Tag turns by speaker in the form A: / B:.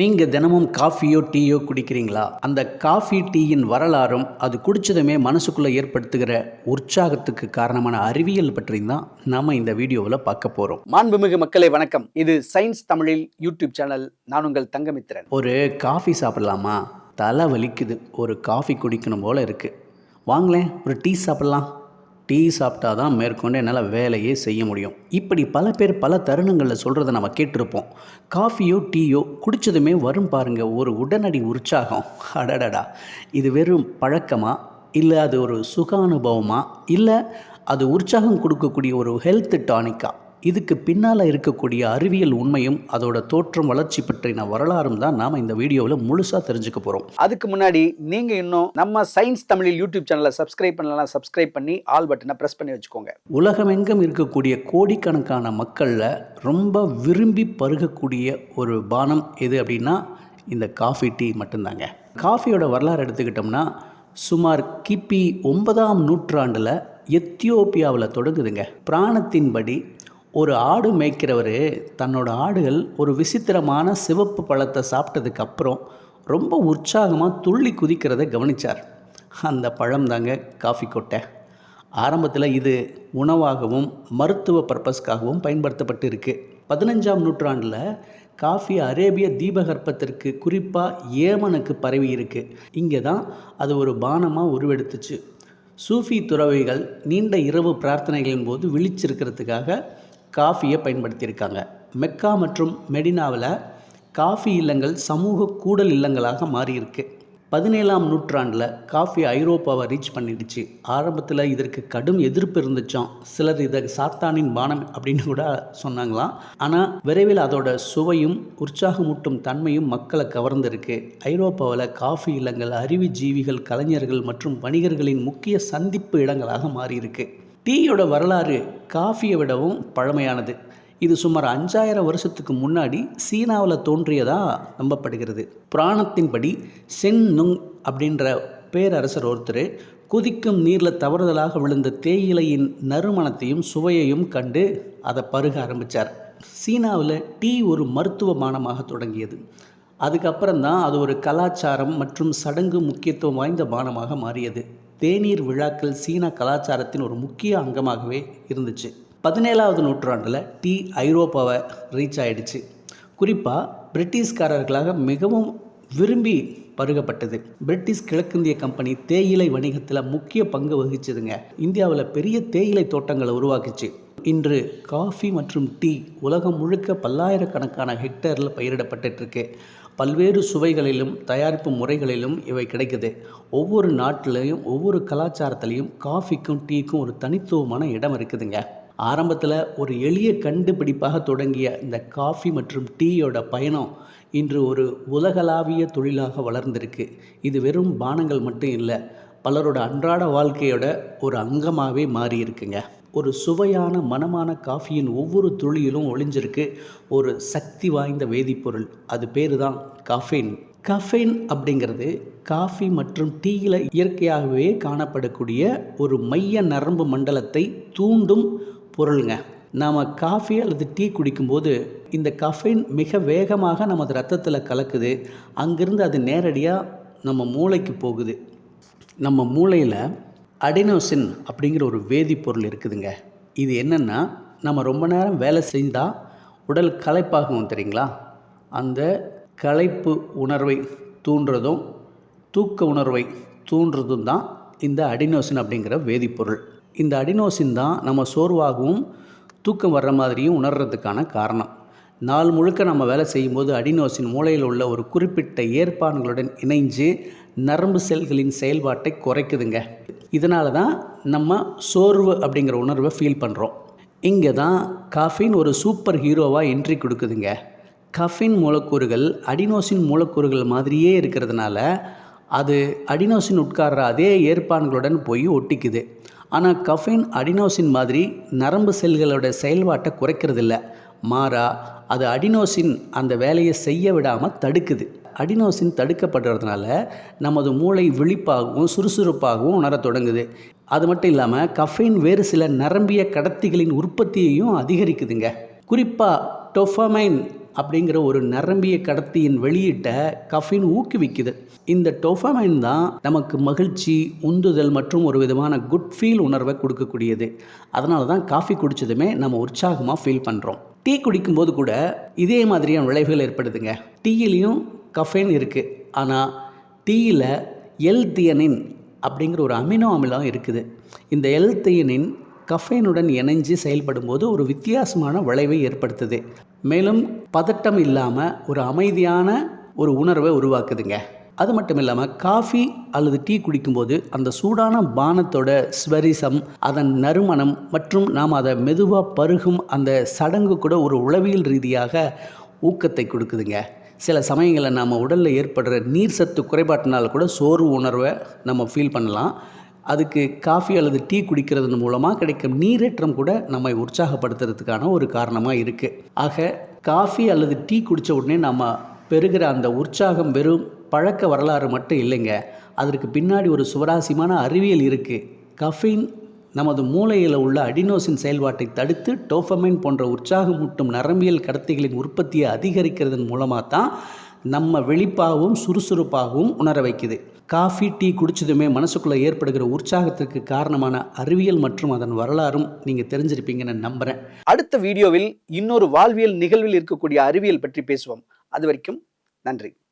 A: நீங்கள் தினமும் காஃபியோ டீயோ குடிக்கிறீங்களா? அந்த காஃபி டீயின் வரலாறும் அது குடித்ததுமே மனசுக்குள்ளே ஏற்படுத்துகிற உற்சாகத்துக்கு காரணமான அறிவியல் பற்றியும் தான் நாம் இந்த வீடியோவில் பார்க்க போகிறோம் மாண்புமிகு மக்களை வணக்கம். இது சயின்ஸ் தமிழில் யூடியூப் சேனல் நான் உங்கள் தங்கமித்திரன். ஒரு காஃபி சாப்பிடலாமா? தலை வலிக்குது. ஒரு காஃபி குடிக்கணும் போல் இருக்குது வாங்களேன் ஒரு டீ சாப்பிடலாம். டீ சாப்பிட்டா தான் மேற்கொண்டு என்னால் வேலையே செய்ய முடியும். இப்படி பல பேர் பல தருணங்களில் சொல்கிறத நம்ம கேட்டிருப்போம். காஃபியோ டீயோ குடித்ததுமே வரும் பாருங்கள் ஒரு உடனடி உற்சாகம். அடடடா. இது வெறும் பழக்கமா? இல்லை அது ஒரு சுக அனுபவமா இல்லை அது உற்சாகம் கொடுக்கக்கூடிய ஒரு ஹெல்த் டானிக்கா இதுக்கு பின்னால் இருக்கக்கூடிய அறிவியல் உண்மையும் அதோட தோற்றம் வளர்ச்சி பற்றின வரலாறும் தான் நாம் இந்த வீடியோவில் முழுசாக தெரிஞ்சுக்க போகிறோம் அதுக்கு முன்னாடி நீங்கள் இன்னும் நம்ம சயின்ஸ் தமிழில் யூடியூப் சேனலை சப்ஸ்கிரைப் பண்ணலாம் சப்ஸ்கிரைப் பண்ணி ஆல் பட்டனை ப்ரெஸ் பண்ணி வச்சுக்கோங்க. உலகமெங்கும் இருக்கக்கூடிய கோடிக்கணக்கான மக்களில் ரொம்ப விரும்பி பருகக்கூடிய ஒரு பானம் எது அப்படின்னா இந்த காஃபி டீ மட்டும்தாங்க. காஃபியோட வரலாறு எடுத்துக்கிட்டோம்னா சுமார் கிபி ஒன்பதாம் நூற்றாண்டில் எத்தியோப்பியாவில் தொடங்குதுங்க. பிராணத்தின்படி ஒரு ஆடு மேய்க்கிறவர் தன்னோட ஆடுகள் ஒரு விசித்திரமான சிவப்பு பழத்தை சாப்பிட்டதுக்கு அப்புறம் ரொம்ப உற்சாகமாக துள்ளி குதிக்கிறத கவனித்தார் அந்த பழம் தாங்க காஃபி கொட்டை. ஆரம்பத்தில் இது உணவாகவும் மருத்துவ பர்பஸ்க்காகவும் பயன்படுத்தப்பட்டு இருக்குது பதினஞ்சாம் நூற்றாண்டில் காஃபி அரேபிய தீபகற்பத்திற்கு குறிப்பாக ஏமனுக்கு பரவி இருக்குது இங்கே தான் அது ஒரு பானமாக உருவெடுத்துச்சு. சூஃபி துறவிகள் நீண்ட இரவு பிரார்த்தனைகளின் போது விழிச்சிருக்கிறதுக்காக காஃபியை பயன்படுத்தியிருக்காங்க. மெக்கா மற்றும் மெடினாவில் காஃபி இல்லங்கள் சமூக கூடல் இல்லங்களாக மாறியிருக்கு. பதினேழாம் நூற்றாண்டில் காஃபி ஐரோப்பாவை ரீச் பண்ணிடுச்சு. ஆரம்பத்தில் இதற்கு கடும் எதிர்ப்பு இருந்துச்சாம். சிலர் இதை சாத்தானின் பானம் அப்படின்னு கூட சொன்னாங்களாம். ஆனால் விரைவில் அதோட சுவையும் உற்சாகமூட்டும் தன்மையும் மக்களை கவர்ந்திருக்கு. ஐரோப்பாவில் காஃபி இல்லங்கள் அறிவுஜீவிகள் கலைஞர்கள் மற்றும் வணிகர்களின் முக்கிய சந்திப்பு இடங்களாக மாறியிருக்கு. டீயோட வரலாறு காஃபியை விடவும் பழமையானது. இது சுமார் அஞ்சாயிரம் வருஷத்துக்கு முன்னாடி சீனாவில் தோன்றியதாக நம்பப்படுகிறது. புராணத்தின்படி சென் நுங் அப்படின்ற பேரரசர் ஒருத்தர் குதிக்கும் நீரில் தவறுதலாக விழுந்த தேயிலையின் நறுமணத்தையும் சுவையையும் கண்டு அதை பருக ஆரம்பித்தார் சீனாவில் டீ ஒரு மருத்துவ பானமாக தொடங்கியது. அதுக்கப்புறம் தான் அது ஒரு கலாச்சாரம் மற்றும் சடங்கு முக்கியத்துவம் வாய்ந்த பானமாக மாறியது. தேநீர் விழாக்கள் சீன கலாச்சாரத்தின் ஒரு முக்கிய அங்கமாகவே இருந்துச்சு. பதினேழாவது நூற்றாண்டில் டீ ஐரோப்பாவை ரீச் ஆயிடுச்சு. குறிப்பாக பிரிட்டிஷ்காரர்களாக மிகவும் விரும்பி பருகப்பட்டது. பிரிட்டிஷ் கிழக்கிந்திய கம்பெனி தேயிலை வணிகத்தில் முக்கிய பங்கு வகிச்சதுங்க. இந்தியாவில் பெரிய தேயிலை தோட்டங்களை உருவாக்குச்சு. இன்று காஃபி மற்றும் டீ உலகம் முழுக்க பல்லாயிரக்கணக்கான ஹெக்டேரில் பயிரிடப்பட்டுருக்கு பல்வேறு சுவைகளிலும் தயாரிப்பு முறைகளிலும் இவை கிடைக்குது. ஒவ்வொரு நாட்டிலையும் ஒவ்வொரு கலாச்சாரத்துலேயும் காஃபிக்கும் டீக்கும் ஒரு தனித்துவமான இடம் இருக்குதுங்க. ஆரம்பத்தில் ஒரு எளிய கண்டுபிடிப்பாக தொடங்கிய இந்த காஃபி மற்றும் டீயோட பயணம் இன்று ஒரு உலகளாவிய தொழிலாக வளர்ந்திருக்கு. இது வெறும் பானங்கள் மட்டும் இல்லை பலரோட அன்றாட வாழ்க்கையோட ஒரு அங்கமாகவே மாறி இருக்குங்க ஒரு சுவையான மனமான காஃபியின் ஒவ்வொரு துளியிலும் ஒளிஞ்சிருக்கு ஒரு சக்தி வாய்ந்த வேதிப்பொருள். அது பேர் தான் கஃபைன் கஃபைன் அப்படிங்கிறது காஃபி மற்றும் டீயில் இயற்கையாகவே காணப்படக்கூடிய ஒரு மைய நரம்பு மண்டலத்தை தூண்டும் பொருளுங்க. நாம் காஃபி அல்லது டீ குடிக்கும்போது இந்த கஃபைன் மிக வேகமாக நமது ரத்தத்தில் கலக்குது. அங்கிருந்து அது நேரடியாக நம்ம மூளைக்கு போகுது. நம்ம மூளையில் அடினோசின் அப்படிங்கிற ஒரு வேதிப்பொருள் இருக்குதுங்க. இது என்னென்னா நம்ம ரொம்ப நேரம் வேலை செஞ்சால் உடல் களைப்பாகும் தெரியுங்களா? அந்த களைப்பு உணர்வை தூண்டுறதும் தூக்க உணர்வை தூண்டுறதும் தான் இந்த அடினோசின் அப்படிங்கிற வேதிப்பொருள். இந்த அடினோசின் தான் நம்ம சோர்வாகவும் தூக்கம் வர்ற மாதிரியும் உணர்றதுக்கான காரணம். நாள் முழுக்க நம்ம வேலை செய்யும்போது அடினோசின் மூளையில் உள்ள ஒரு குறிப்பிட்ட ஏற்பாடுகளுடன் இணைஞ்சு நரம்பு செல்களின் செயல்பாட்டை குறைக்குதுங்க. இதனால தான் நம்ம சோர்வு அப்படிங்கிற உணர்வை ஃபீல் பண்ணுறோம் இங்கே தான் காஃபின் ஒரு சூப்பர் ஹீரோவாக என்ட்ரி கொடுக்குதுங்க. கஃபின் மூலக்கூறுகள் அடினோசின் மூலக்கூறுகள் மாதிரியே இருக்கிறதுனால அது அடினோசின் உட்கார்ற அதே ஏற்பான்களுடன் போய் ஒட்டிக்குது. ஆனால் கஃபின் அடினோசின் மாதிரி நரம்பு செல்களோட செயல்பாட்டை குறைக்கிறதில்ல. மாறா அது அடினோசின் அந்த வேலையை செய்ய விடாமல் தடுக்குது. அடினோசின் தடுக்கப்படுறதுனால நமது மூளை விழிப்பாகவும் சுறுசுறுப்பாகவும் உணரத் தொடங்குது. அது மட்டும் இல்லாமல் கஃபைன் வேறு சில நரம்பிய கடத்திகளின் உற்பத்தியையும் அதிகரிக்குதுங்க. குறிப்பாக டொஃபமைன் அப்படிங்கிற ஒரு நரம்பிய கடத்தியின் வெளியீட்டை கஃபின் ஊக்குவிக்குது. இந்த டொஃபமைன் தான் நமக்கு மகிழ்ச்சி உந்துதல் மற்றும் ஒரு விதமான குட் ஃபீல் உணர்வை கொடுக்கக்கூடியது. அதனால தான் காஃபி குடித்ததுமே நம்ம உற்சாகமாக ஃபீல் பண்ணுறோம் டீ குடிக்கும்போது கூட இதே மாதிரியான விளைவுகள் ஏற்படுதுங்க. டீயிலையும் கஃபைன் இருக்குது ஆனால் டீயில் எல் தியனின் அப்படிங்கிற ஒரு அமினோ அமிலம் இருக்குது. இந்த எல் தியனின் கஃபைனுடன் இணைஞ்சு செயல்படும்போது ஒரு வித்தியாசமான விளைவை ஏற்படுத்துது. மேலும் பதட்டம் இல்லாமல் ஒரு அமைதியான ஒரு உணர்வை உருவாக்குதுங்க. அது மட்டும் இல்லாமல் காஃபி அல்லது டீ குடிக்கும்போது அந்த சூடான பானத்தோட ஸ்வரிசம் அதன் நறுமணம் மற்றும் நாம் அதை மெதுவாக பருகும் அந்த சடங்கு கூட ஒரு உளவியல் ரீதியாக ஊக்கத்தை கொடுக்குதுங்க. சில சமயங்களில் நம்ம உடலில் ஏற்படுற நீர் சத்து குறைபாட்டினால் கூட சோர்வு உணர்வை நம்ம ஃபீல் பண்ணலாம். அதுக்கு காஃபி அல்லது டீ குடிக்கிறதன் மூலமாக கிடைக்கும் நீரேற்றம் கூட நம்மை உற்சாகப்படுத்துறதுக்கான ஒரு காரணமாக இருக்குது ஆக காஃபி அல்லது டீ குடித்த உடனே நம்ம பெறுகிற அந்த உற்சாகம் வெறும் பழக்க வரலாறு மட்டும் இல்லைங்க. அதற்கு பின்னாடி ஒரு சுவராசியமான அறிவியல் இருக்குது கஃபீன் நமது மூளையில் உள்ள அடினோசின் செயல்பாட்டை தடுத்து டோஃபமைன் போன்ற உற்சாகமூட்டும் நரம்பியல் கடத்திகளின் உற்பத்தியை அதிகரிக்கிறதன் மூலமாக தான் நம்ம வெளிப்பாகவும் சுறுசுறுப்பாகவும் உணர வைக்குது. காஃபி டீ குடிச்சதுமே மனசுக்குள்ளே ஏற்படுகிற உற்சாகத்திற்கு காரணமான அறிவியல் மற்றும் அதன் வரலாறும் நீங்கள் தெரிஞ்சிருப்பீங்கன்னு நம்புகிறேன் அடுத்த வீடியோவில் இன்னொரு வாழ்வியல் நிகழ்வில் இருக்கக்கூடிய அறிவியல் பற்றி பேசுவோம். அது வரைக்கும் நன்றி.